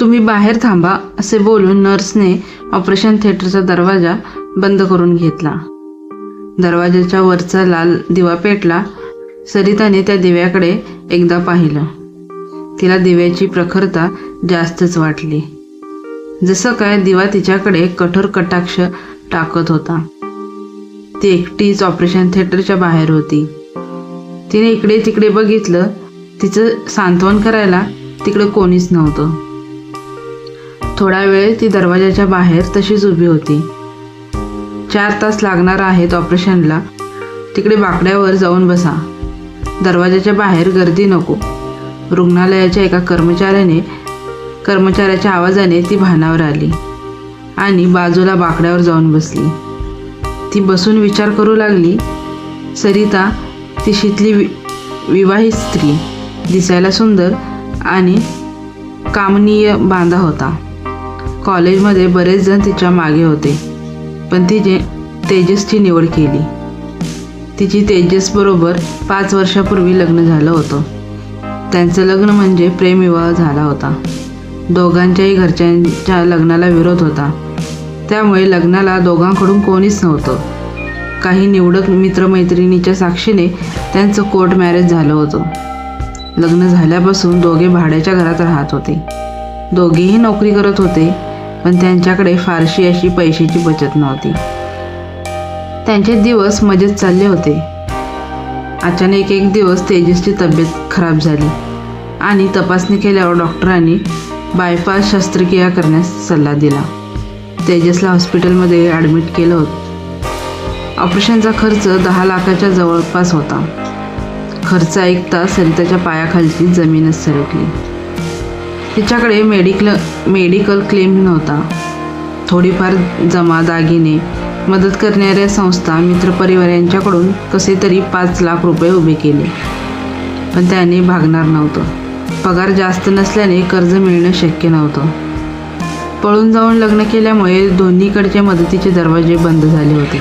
तुम्ही बाहेर थांबा असे बोलून नर्सने ऑपरेशन थिएटरचा दरवाजा बंद करून घेतला. दरवाजाच्या वरचा लाल दिवा पेटला सरिताने त्या दिव्याकडे एकदा पाहिलं. तिला दिव्याची प्रखरता जास्तच वाटली. जसं काय दिवा तिच्याकडे कठोर कटाक्ष टाकत होता. ती एकटीच ऑपरेशन थिएटरच्या बाहेर होती. तिने इकडे तिकडे बघितलं तिचं सांत्वन करायला तिकडे कोणीच नव्हतं. थोडा वेळ ती दरवाजाच्या बाहेर तशीच उभी होती. चार तास लागणार आहेत ऑपरेशनला. तिकडे बाकड्यावर जाऊन बसा. दरवाजाच्या बाहेर गर्दी नको. रुग्णालयाच्या एका कर्मचाऱ्याने कर्मचाऱ्याच्या आवाजाने ती भानावर आली आणि बाजूला बाकड्यावर जाऊन बसली. ती बसून विचार करू लागली सरिता ती शीतली वि विवाहित स्त्री. दिसायला सुंदर आणि कामनीय बांधा होता. कॉलेजमध्ये बरेच जण तिच्यामागे होते पण तिने तेजसची निवड केली. तिची तेजसबरोबर पाच वर्षापूर्वी लग्न झालं होतं. त्यांचं लग्न म्हणजे प्रेमविवाह झाला होता. दोघांच्याही घरच्यांच्या लग्नाला विरोध होता. त्यामुळे लग्नाला दोघांकडून कोणीच नव्हतं. काही निवडक मित्रमैत्रिणीच्या साक्षीने त्यांचं कोर्ट मॅरेज झालं होतं. लग्न झाल्यापासून दोघे भाड्याच्या घरात राहत होते. दोघेही नोकरी करत होते पण त्यांच्याकडे फारशी अशी पैशाची बचत नव्हती. त्यांचे दिवस मजेत चालले होते. अचानक एक दिवस तेजसची तब्येत खराब झाली आणि तपासणी केल्यावर डॉक्टरांनी बायपास शस्त्रक्रिया करण्यास सल्ला दिला. तेजसला हॉस्पिटलमध्ये ॲडमिट केलं होतं. ऑपरेशनचा खर्च दहा लाखाच्या जवळपास होता. खर्च ऐकता सरिताच्या पायाखालची जमीनच सरकली. तिच्याकडे मेडिकल मेडिकल क्लेम नव्हता. थोडीफार जमा दागिने मदत करणाऱ्या संस्था मित्रपरिवार यांच्याकडून कसे तरी पाच लाख रुपये उभे केले. पण त्याने भागणार नव्हतं. पगार जास्त नसल्याने कर्ज मिळणं शक्य नव्हतं. पळून जाऊन लग्न केल्यामुळे दोन्हीकडचे मदतीचे दरवाजे बंद झाले होते.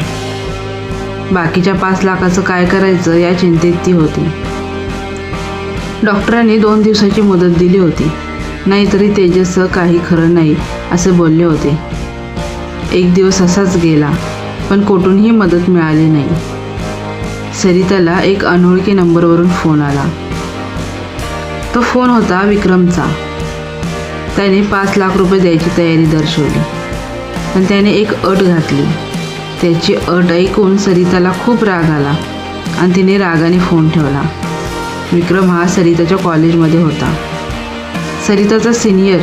बाकीच्या पाच लाखाचं काय करायचं या चिंतेत ती होती. डॉक्टरांनी दोन दिवसाची मुदत दिली होती. नाहीतरी तेजसचं काही खरं नाही असे बोलले होते. एक दिवस असाच गेला पण कोठूनही मदत मिळाली नाही. सरिताला एक अनोळखी नंबरवरून फोन आला. तो फोन होता विक्रमचा. त्याने पाच लाख रुपये द्यायची तयारी दर्शवली पण त्याने एक अट घातली. त्याची अट ऐकून सरिताला खूप राग आला आणि तिने रागाने फोन ठेवला. विक्रम हा सरिताच्या कॉलेजमध्ये होता. सरिताचा सिनियर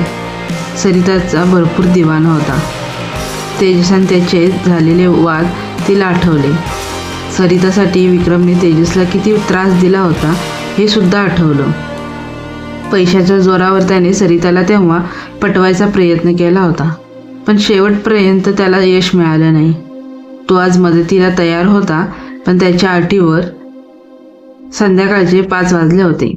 सरिताचा भरपूर दिवाण होता. तेजस त्याचे झालेले वाद तिला आठवले. सरितासाठी विक्रमने तेजसला किती त्रास दिला होता हे सुद्धा आठवलं. पैशाच्या जोरावर त्याने सरिताला तेव्हा पटवायचा प्रयत्न केला होता पण शेवटपर्यंत त्याला यश मिळालं नाही. तो आज मदतीला तयार होता पण त्याच्या अटीवर संध्याकाळचे पाच वाजले होते.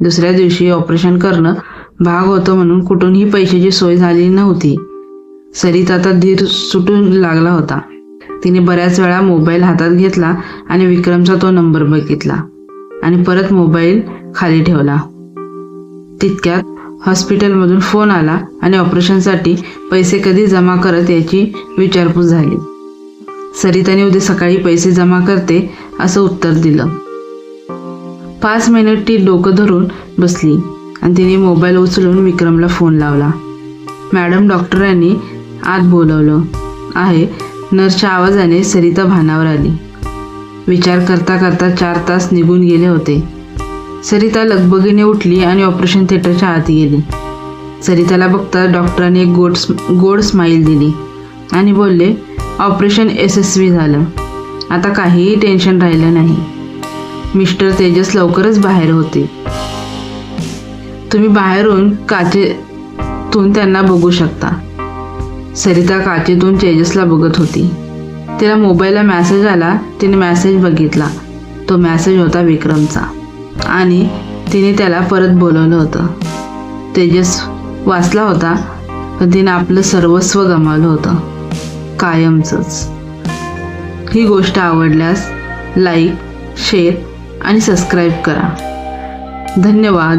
दुसऱ्या दिवशी ऑपरेशन करणं भाग होतो म्हणून कुठूनही पैशाची सोय झाली नव्हती. सरित आता धीर सुटून लागला होता. तिने बऱ्याच वेळा मोबाईल हातात घेतला आणि विक्रमचा तो नंबर बघितला आणि परत मोबाईल खाली ठेवला. तितक्यात हॉस्पिटलमधून फोन आला आणि ऑपरेशनसाठी पैसे कधी जमा करत याची विचारपूस झाली. सरिताने उद्या सकाळी पैसे जमा करते असं उत्तर दिलं. पाच मिनिट ती डोकं धरून बसली. आणि तिने मोबाईल उचलून विक्रमला फोन लावला. मॅडम डॉक्टरांनी आत बोलवलं आहे. नर्सच्या आवाजाने सरिता भानावर आली. विचार करता करता चार तास निघून गेले होते. सरिता लगबगीने उठली आणि ऑपरेशन थिएटरच्या आत गेली. सरिताला बघता डॉक्टरांनी एक गोड गोड स्माईल दिली आणि बोलले ऑपरेशन यशस्वी झालं. आता काहीही टेन्शन राहिलं नाही. मिस्टर तेजस लवकरच बाहेर होते तुम्ही बाहेरून काचेतून त्यांना बघू शकता. सरिता काचेतून तेजसला बघत होती. तिला मोबाईलला मेसेज आला तिने मॅसेज बघितला. तो मॅसेज होता विक्रमचा. आणि तिने त्याला परत बोलवलं होतं. तेजस वाचला होता पण तिने आपलं सर्वस्व गमावलं होतं. कायमचंच. ही गोष्ट आवडल्यास लाईक शेअर आणि सबस्क्राईब करा. धन्यवाद.